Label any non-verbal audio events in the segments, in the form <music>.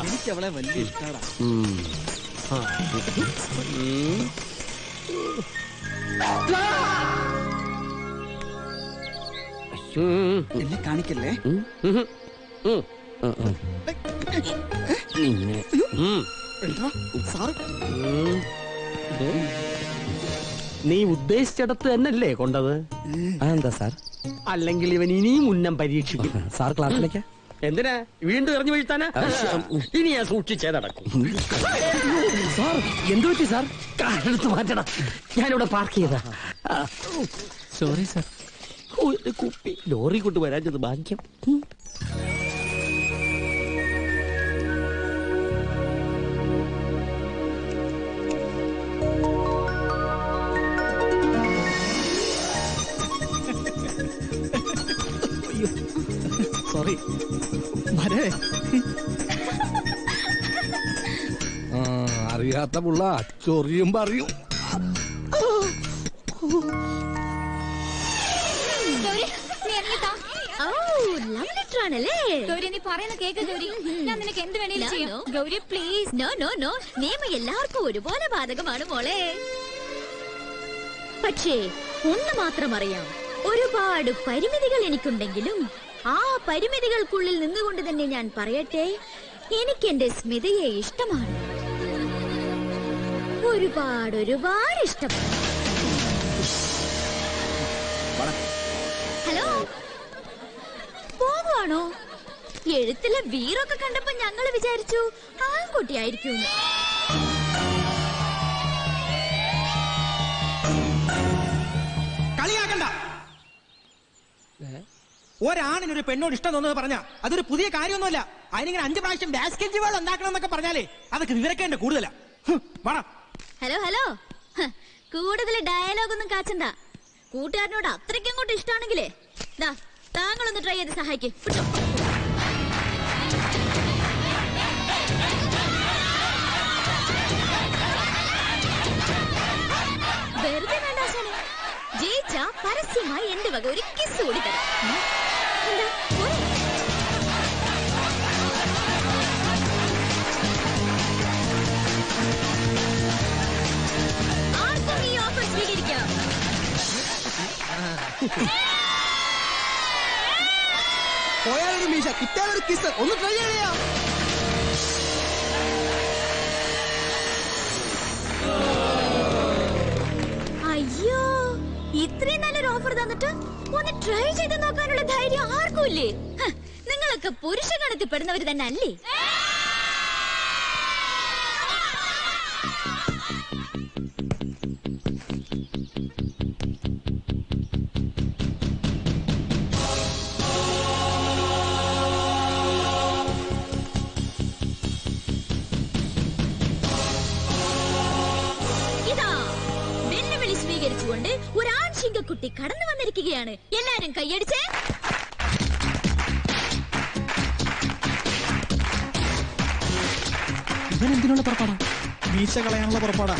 എനിക്ക് അവളെ വലിയ ഇഷ്ടാടാ. എന്നെ കാണിക്കല്ലേ? നീ ഉദ്ദേശിച്ചിടത്ത് തന്നെയല്ലേ കൊണ്ടത്? അതെന്താ സാർ? അല്ലെങ്കിൽ ഇവൻ ഇനിയും ഉന്നം പരീക്ഷിക്കും. സാർ ക്ലാസ്സിലേക്ക്? എന്തിനാ? വീണ്ടും എറിഞ്ഞു വീഴ്ത്താനാ? ഇനി ഞാൻ സൂക്ഷിച്ചേ നടക്കും. സാർ എന്തു പറ്റി സാർ? കാലെടുത്ത് മാറ്റണം. ഞാനിവിടെ പാർക്ക് ചെയ്താ സോറി സാർ ഒരു കുപ്പി ലോറി കൊണ്ട് വരാഞ്ഞത് ഭാഗ്യം. അറിയാത്ത പുള്ള ചൊറിയും പറയും. ഗൗരി നീ പറയുന്ന കേക്ക് ഗൗരി. ഞാൻ നിനക്ക് എന്ത് വേണേലും No, Gauri please no no no നിയമം എല്ലാവർക്കും ഒരുപോലെ ബാധകമാണ് മോളെ. പക്ഷേ ഒന്ന് മാത്രം അറിയാം. ഒരുപാട് പരിമിതികൾ എനിക്കുണ്ടെങ്കിലും ആ പരിമിതികൾക്കുള്ളിൽ നിന്നുകൊണ്ട് തന്നെ ഞാൻ പറയട്ടെ എനിക്ക് എന്റെ സ്മിതയെ ഇഷ്ടമാണ്. ഒരുപാട് ഒരുപാട് ഇഷ്ടം. ഹലോ? പോവാണോ എഴുത്തിലെ വീറൊക്കെ കണ്ടപ്പോ ഞങ്ങൾ വിചാരിച്ചു ആൺകുട്ടിയായിരിക്കും കളിയാക്കണ്ട. ഒരാണിനൊരു പെണ്ണോട് ഇഷ്ടം തോന്നുന്നത് പറഞ്ഞ അതൊരു പുതിയ കാര്യമൊന്നുമല്ല. അതിനിങ്ങനെ അഞ്ചു പ്രാവശ്യം ബാസ്കറ്റ് ബോൾ ഉണ്ടാക്കണം എന്നൊക്കെ പറഞ്ഞാലേ അതൊക്കെ വിവരക്കേണ്ട കൂടുതലാ. Hello hello. കൂടുതൽ ഡയലോഗ് ഒന്നും കാച്ചണ്ട. കൂട്ടുകാരനോട് അത്രയ്ക്ക് അങ്ങോട്ട് ഇഷ്ടമാണെങ്കിലേ ദാ താങ്കളൊന്ന് ട്രൈ ചെയ്ത് സഹായിക്ക്. വെറുതെ വേണ്ട ജയിച്ച പരസ്യമായി എന്റെ വക ഒരു കിസ് കൂടി തരാം. പോയാലൊരു മീശ കിട്ടാനൊരു കിസ് ഒന്ന് ട്രൈ ചെയ്യാ ഓഫർ തന്നിട്ട് ഒന്ന് ട്രൈ ചെയ്ത് നോക്കാനുള്ള ധൈര്യം ആർക്കും ഇല്ലേ? നിങ്ങളൊക്കെ പുരുഷ ഗണത്തിൽ പെടുന്നവർ തന്നെ അല്ലേ വന്നിരിക്കുകയാണ് എല്ലാരും കൈയടിച്ചേ. ഇവനെന്തിനുള്ള പുറപ്പാടാ? മീശ കളയാനുള്ള പുറപ്പാടാ?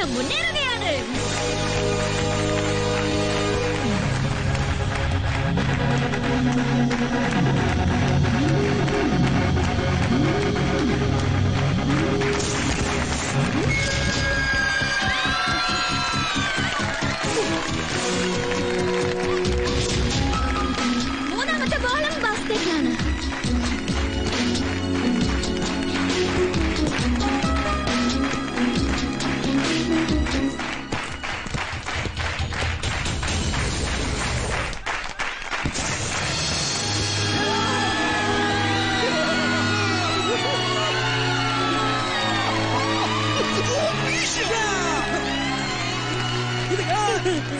வீரம் முன்னேறுகையாது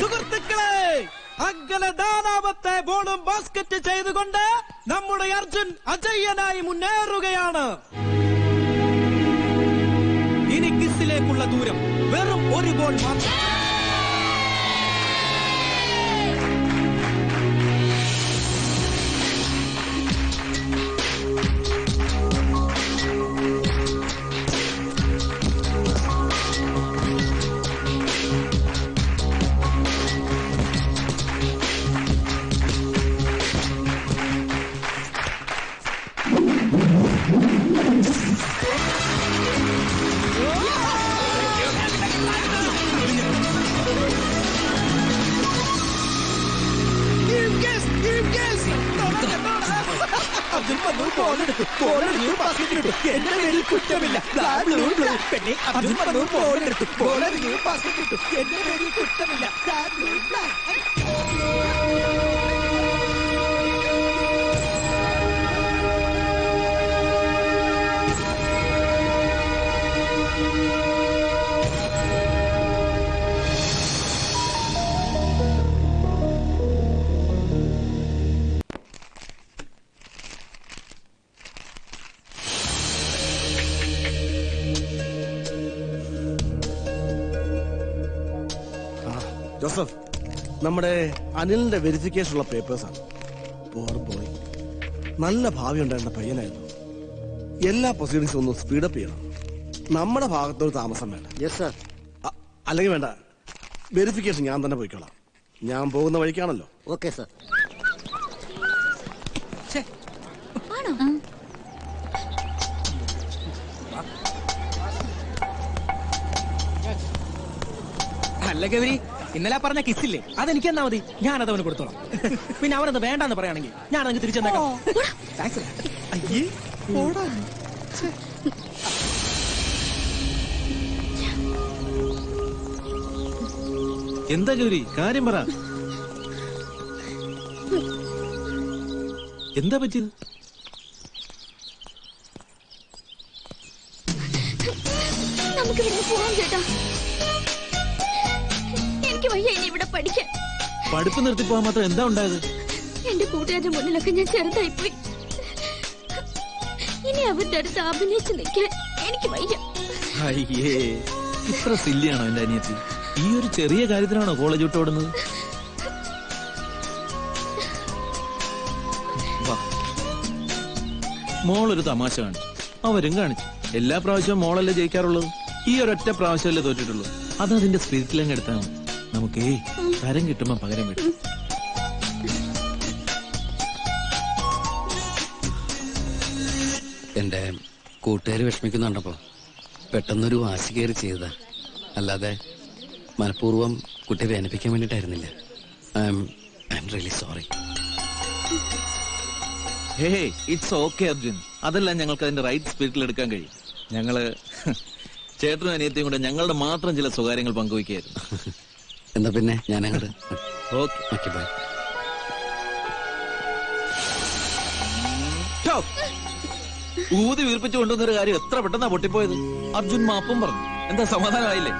സുഹൃത്തുക്കളെ അങ്ങനെ നാലാമത്തെ ബോളും ബാസ്കറ്റ് ചെയ്തുകൊണ്ട് നമ്മുടെ അർജുൻ അജയ്യനായി മുന്നേറുകയാണ്. ഇനി കിസിലേക്കുള്ള ദൂരം വെറും ഒരു ബോൾ മാത്രം. അർജുൻ വന്നു ബോളെടുത്തു ബോളെടുത്തു ബാസ്കറ്റിലിട്ടു എന്റെ പേരിൽ കുറ്റമില്ല. പിന്നെ അർജുൻ വന്നു ബോളെടുത്തു ബോളെറിഞ്ഞു ബാസ്കറ്റിലിട്ടു എന്റെ പേരിൽ കുറ്റമില്ല. നമ്മുടെ അനിലിന്റെ വെരിഫിക്കേഷൻ ഉള്ള പേപ്പേഴ്സാണ് ആണ്. പോർ ബോയ് നല്ല ഭാവി ഉണ്ടായിരുന്ന പയ്യനായിരുന്നു. എല്ലാ പ്രൊസീഡിങ്സും ഒന്ന് സ്പീഡപ്പ് ചെയ്യണം. നമ്മുടെ ഭാഗത്തൊരു താമസം വേണ്ട. യെസ് സാർ അല്ലെങ്കിൽ വേണ്ട. വെരിഫിക്കേഷൻ ഞാൻ തന്നെ പോയിക്കോളാം. ഞാൻ പോകുന്ന വഴിക്കാണല്ലോ. ഓക്കെ സാർ ആണോ? അല്ല ഗൗരി. ഇന്നലെ പറഞ്ഞ കിസ്സില്ലേ അതെനിക്ക് എന്നാ മതി. ഞാനത് അവന് കൊടുത്തോളാം. <laughs> പിന്നെ അവനത് വേണ്ടെന്ന് പറയുകയാണെങ്കിൽ ഞാൻ അങ്ങ് തിരിച്ചെന്നേക്കാം താങ്ക്സ് അയ്യേ ഓടാ. എന്താ ഗൗരി കാര്യം പറ. എന്താ പറ്റിയത്? പഠിപ്പ് നിർത്തി പോകാൻ മാത്രം എന്താ ഉണ്ടായത്? എന്റെ കൂട്ടുകാരുടെ മുന്നിലൊക്കെ ഞാൻ ചെറുതായി പോയി ഇനി അവരുടെ അടുത്ത് അഭിനയിച്ച് നിൽക്കാൻ എനിക്ക് വയ്യ. അയ്യേ ഇത്ര സില്ലിയാണോ എന്റെ അനിയത്തി? ഈ ഒരു ചെറിയ കാര്യത്തിനാണോ കോളേജ് വിട്ട് ഓടുന്നത്? വാ. മോളൊരു തമാശ കാണിച്ചു. അവരും കാണിച്ചു. എല്ലാ പ്രാവശ്യവും മോളല്ലേ ജയിക്കാറുള്ളത്? ഈ ഒരൊറ്റ പ്രാവശ്യമല്ലേ തോറ്റിട്ടുള്ളൂ അത് അതിന്റെ സ്പിരിറ്റിലങ്ങ് എടുത്താൽ മതി. നമുക്കേ തരം കിട്ടുമ്പോ പകരം കിട്ടും. എന്റെ കൂട്ടുകാർ വിഷമിക്കുന്നുണ്ടപ്പോ പെട്ടെന്നൊരു വാശി കയറി ചെയ്തതാ. അല്ലാതെ മനഃപൂർവം കുട്ടി വേദനിപ്പിക്കാൻ വേണ്ടിട്ടായിരുന്നില്ല I'm I'm really sorry hey it's okay Arjun അതെല്ലാം ഞങ്ങൾക്ക് അതിന്റെ റൈറ്റ് സ്പിരിറ്റിൽ എടുക്കാൻ കഴിയും. ഞങ്ങൾ ചേട്ടനും അനിയത്തിയും കൂടെ ഞങ്ങളുടെ മാത്രം ചില സ്വകാര്യങ്ങൾ പങ്കുവയ്ക്കായിരുന്നു എന്നാ പിന്നെ ഞാൻ അങ്ങോട്ട് ഓക്കെ. Okay bye. ഊതി വീർപ്പിച്ചു കൊണ്ടുവന്നൊരു കാര്യം എത്ര പെട്ടെന്നാ പൊട്ടിപ്പോയത്? അർജുൻ മാപ്പും പറഞ്ഞു. എന്താ സമാധാനമായില്ലേ?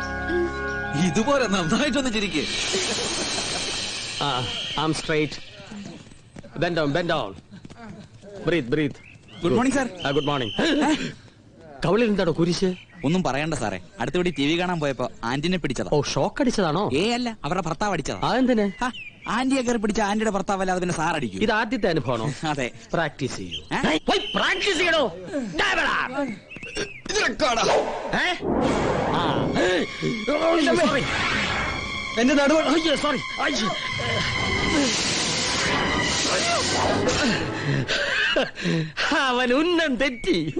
ഇതുപോലെ നന്നായിട്ടൊന്ന് ചിരിക്കേ. Arm straight bend down bend down breathe breathe good morning sir good morning കവളിൽ എന്താണോ കുരിശ്? ഒന്നും പറയണ്ട സാറേ. അടുത്തുകൂടി ടി വി കാണാൻ പോയപ്പോ ആന്റിനെ പിടിച്ചതാ. ഓ ഷോക്ക് അടിച്ചതാണോ ഏ അല്ല അവരുടെ ഭർത്താവ് അടിച്ചതാ. അതെന്തിനെ? ആന്റിയെ കയറി പിടിച്ച ആന്റിയുടെ ഭർത്താവ് അല്ലാതെ പിന്നെ സാർ അടിക്കും ഇത് ആദ്യത്തെ അനുഭവമാണോ? <laughs> അതെ. പ്രാക്ടീസ് ചെയ്യൂ? പോയി പ്രാക്ടീസ് ചെയ്യണോ എന്റെ നടുവ് സോറി അവൻ ഉന്നം തെറ്റി.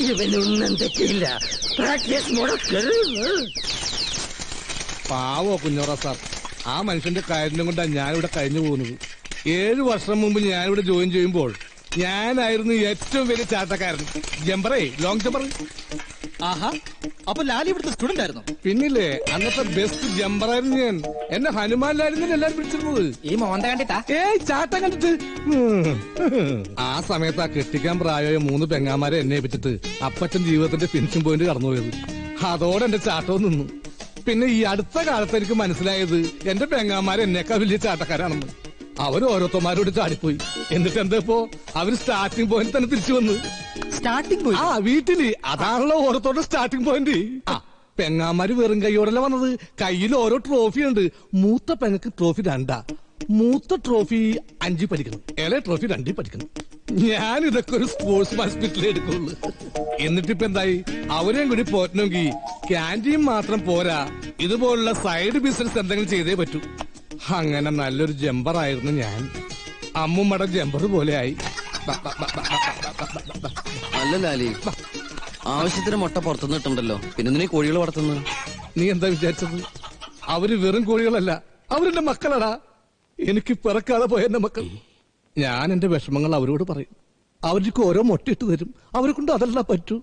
ഇവൻ ഉന്നം തെറ്റിയില്ല. പ്രാക്ടീസ് മുടക്കരുത്. പാവോ കുഞ്ഞോറ സാർ. ആ മനുഷ്യന്റെ കാര്യം കൊണ്ടാണ് ഞാനിവിടെ കഴിഞ്ഞു പോകുന്നത്. ഏഴു വർഷം മുമ്പ് ഞാനിവിടെ ജോയിൻ ചെയ്യുമ്പോൾ ഞാനായിരുന്നു ഏറ്റവും വലിയ ചാട്ടക്കാരൻ. ജമ്പറേ ലോങ് ജമ്പർ ആഹാ. അപ്പൊ ലാലി ഇവിടുത്തെ സ്റ്റുഡന്റ് ആയിരുന്നു? പിന്നില്ലേ അന്നത്തെ ബെസ്റ്റ് ജമ്പറായിരുന്നു ഞാൻ. എന്നെ ഹനുമാനിലായിരുന്നു എല്ലാരും വിളിച്ചിരുന്നത്. ഈ മോന്ത കണ്ടിട്ടാ? ഏയ് ചാട്ട കണ്ടിട്ട്. ആ സമയത്ത് ആ കെട്ടിക്കാൻ പ്രായമായ മൂന്ന് പെങ്ങാമാരെ എന്നെ ഏൽപ്പിച്ചിട്ട് അപ്പച്ചൻ ജീവിതത്തിന്റെ ഫിനിഷിംഗ് പോയിന്റ് കടന്നുപോയത്. അതോടെ എന്റെ ചാട്ടവും നിന്നു. പിന്നെ ഈ അടുത്ത കാലത്ത് എനിക്ക് മനസ്സിലായത് എന്റെ പെങ്ങാമാരെ എന്നേക്കാൾ വലിയ ചാട്ടക്കാരാണെന്ന്. അവർ ഓരോരുത്തന്മാരോട് ചാടിപ്പോയി. എന്നിട്ട് എന്താ ഇപ്പോ? അവർ സ്റ്റാർട്ടിംഗ് പോയിന്റ് തന്നെ തിരിച്ചു വന്നു. സ്റ്റാർട്ടിംഗ് പോയി ആ വീട്ടിൽ. അതാണല്ലോ ഓരോരുത്തരുടെ സ്റ്റാർട്ടിംഗ് പോയിന്റ് ആ പെങ്ങാമാര് വെറും കൈയോടല്ല വന്നത്? കയ്യിൽ ഓരോ ട്രോഫി ഉണ്ട്. മൂത്ത പെങ്ങക്ക് ട്രോഫി രണ്ടാ. മൂത്ത ട്രോഫി അഞ്ചി പഠിക്കണം. ഇളയ ട്രോഫി രണ്ടി പഠിക്കണം. ഞാൻ ഇതൊക്കെ ഒരു സ്പോർട്സ് ഹോസ്പിറ്റലിൽ എടുക്കുള്ളൂ. എന്നിട്ടിപ്പോ എന്തായി? അവരെയും കൂടി പോറ്റണമെങ്കിൽ ക്യാന്റീൻ മാത്രം പോരാ. ഇതുപോലുള്ള സൈഡ് ബിസിനസ് എന്തെങ്കിലും ചെയ്തേ പറ്റൂ. അങ്ങനെ നല്ലൊരു ജമ്പറായിരുന്നു ഞാൻ. അമ്മുമ്മയുടെ ജമ്പർ പോലെ ആയി അല്ല ലാലി ആവശ്യത്തിന് മുട്ട പുറത്തുനിന്നിട്ടുണ്ടല്ലോ പിന്നെ നീ കോഴികൾ വളർത്തുന്നത്? നീ എന്താ വിചാരിച്ചത്? അവർ വെറും കോഴികളല്ല. അവരെന്റെ മക്കളടാ. എനിക്ക് പിറക്കാതെ പോയ എന്റെ മക്കൾ. ഞാൻ എന്റെ വിഷമങ്ങൾ അവരോട് പറയും. അവർക്ക് ഓരോ മുട്ടയിട്ട് തരും. അവരെ കൊണ്ട് അതല്ല പറ്റൂ.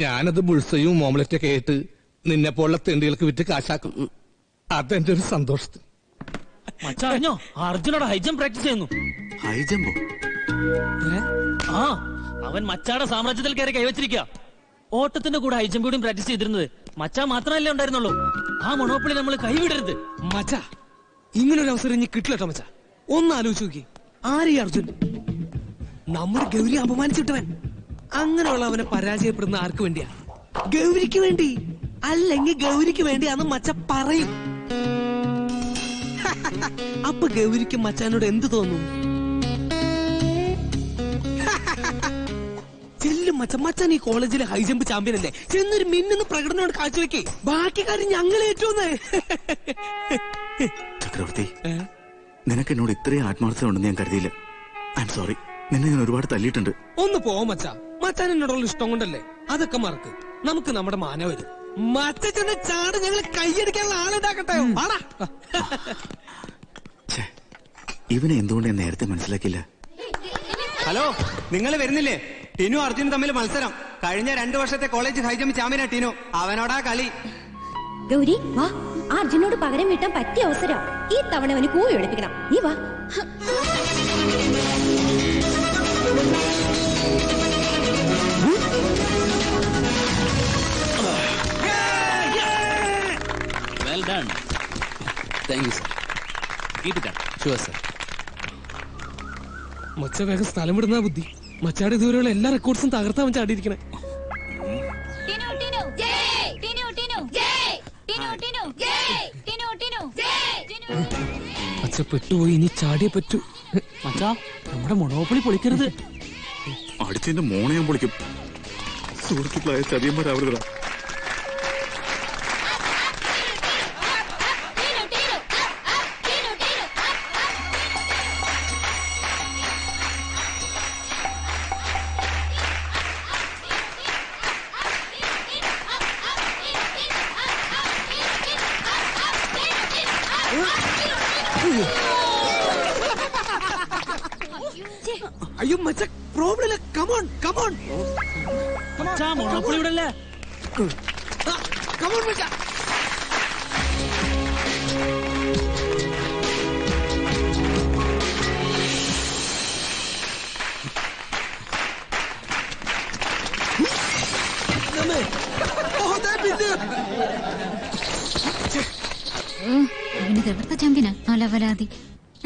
ഞാനത് ബുൾസയും ഓംലറ്റൊക്കെ ആയിട്ട് നിന്നെ പോലുള്ള തെണ്ടികൾക്ക് വിറ്റ് കാശാക്കും. അതെന്റെ ഒരു സന്തോഷത്തിന്. മച്ചാ അറിഞ്ഞോ? അർജുനോട് ഹൈജം പ്രാക്ടീസ് ചെയ്യുന്നു. ഹൈജമ്പോ ആ അവൻ മച്ചാടെ സാമ്രാജ്യത്തിൽ കയറി കൈവച്ചിരിക്കുക ഓട്ടത്തിന്റെ കൂടെ ഹൈജം കൂടിയും പ്രാക്ടീസ് ചെയ്തിരുന്നത് മച്ചാ മാത്രമല്ലേ ഉണ്ടായിരുന്നുള്ളൂ. ആ മൊണോപ്പൊളി നമ്മൾ കൈവിടരുത്. മച്ചാ ഇങ്ങനൊരു അവസരം ഇനി കിട്ടില്ലട്ടോ മച്ച. ഒന്ന് ആലോചിച്ച് നോക്കി. ആരീ അർജുൻ? നമ്മുടെ ഗൗരി അപമാനിച്ചിട്ടവൻ. അങ്ങനെയുള്ള അവനെ പരാജയപ്പെടുന്ന ആർക്ക് വേണ്ടിയാ? ഗൗരിക്ക് വേണ്ടി. അല്ലെങ്കിൽ ഗൗരിക്ക് വേണ്ടിയാന്ന് മച്ച പറയും. അപ്പൊ ഗൗരിക്കും മച്ചാനോട് എന്ത് തോന്നും? ചെല്ലും മച്ച മച്ചാൻ ഈ കോളേജിലെ ഹൈ ജമ്പ് ചാമ്പ്യൻ അല്ലേ? ചെന്നൊരു മിന്നുന്ന പ്രകടനം കാഴ്ചവെക്കേ ബാക്കി കാര്യം ഞങ്ങൾ ഏറ്റോന്ന് ചക്രവർത്തി നിനക്ക് എന്നോട് ഇത്രയും ആത്മാർത്ഥത ഉണ്ടെന്ന് ഞാൻ കരുതിയില്ല. ഐ എം സോറി നിന്നെ ഞാൻ ഒരുപാട് തല്ലിയിട്ടുണ്ട്. ഒന്ന് പോ മച്ച. മച്ചാൻ എന്നോടുള്ള ഇഷ്ടം കൊണ്ടല്ലേ? അതൊക്കെ മറക്ക്. നമുക്ക് നമ്മുടെ മാന വരും. മച്ച ചെന്ന് ചാട് ഞങ്ങൾ കൈയടിക്കാനുള്ള ആളുണ്ടാക്കട്ടെ. ആടാ ഇവനെ എന്തുകൊണ്ട് ഞാൻ നേരത്തെ മനസ്സിലാക്കില്ല ഹലോ നിങ്ങൾ വരുന്നില്ലേ? ടിനു അർജുനും തമ്മിൽ മത്സരം. കഴിഞ്ഞ രണ്ടു വർഷത്തെ കോളേജ് ഹൈജമ്പ് ചാമ്പ്യനാ ടിനു. അവനോടാ കളി. ഗൗരി വാ. ആ അർജുനോട് പകരം വീട്ടാൻ പറ്റിയ അവസരം. ഈ തവണ അവന് കൂവി ഒളിപ്പിക്കണം. നീ വാ. Well done thank you sir keep it sure sir മച്ച വേഗം സ്ഥലം വിടുന്ന ബുദ്ധി. മച്ചാട് ഇതുവരെയുള്ള എല്ലാ റെക്കോർഡ്സും തകർത്താ മച്ച ആടിയിരിക്കണേ മച്ച പെട്ടുപോയി ഇനി ചാടിയേ പറ്റൂ. മച്ചാ നമ്മുടെ മുണോപ്പൊളി പൊളിക്കരുത്. അടുത്തതിന്റെ മോണയം പൊളിക്കും. സുഹൃത്തുക്കളായ ചതിയന്മാരാവരുതാ അയ്യോ. മച്ച പ്രോബ്ലം ഇല്ല come on come on monopoly ഇവിടെ കമോൺ മച്ച. അലവലാതി.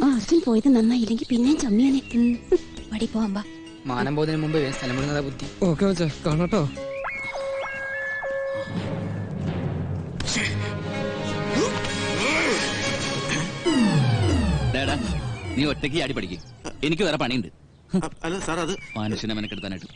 ആ അർജുൻ പോയത് നന്നായില്ലെങ്കിൽ പിന്നെ ചമ്മിയാനെ. വടി പോവാൻ ബാ മാനം പോകുന്നതിന് മുമ്പ് സ്ഥലം വിടുന്നതാ ബുദ്ധി. ഓക്കെ മച്ച കാണാട്ടോ. നീ ഒറ്റയ്ക്ക് ആടി പഠിക്കും. എനിക്ക് വേറെ പണിയുണ്ട്. അല്ല സാർ അത് മനുഷ്യനെ മെനക്കെടുത്താനായിട്ട്.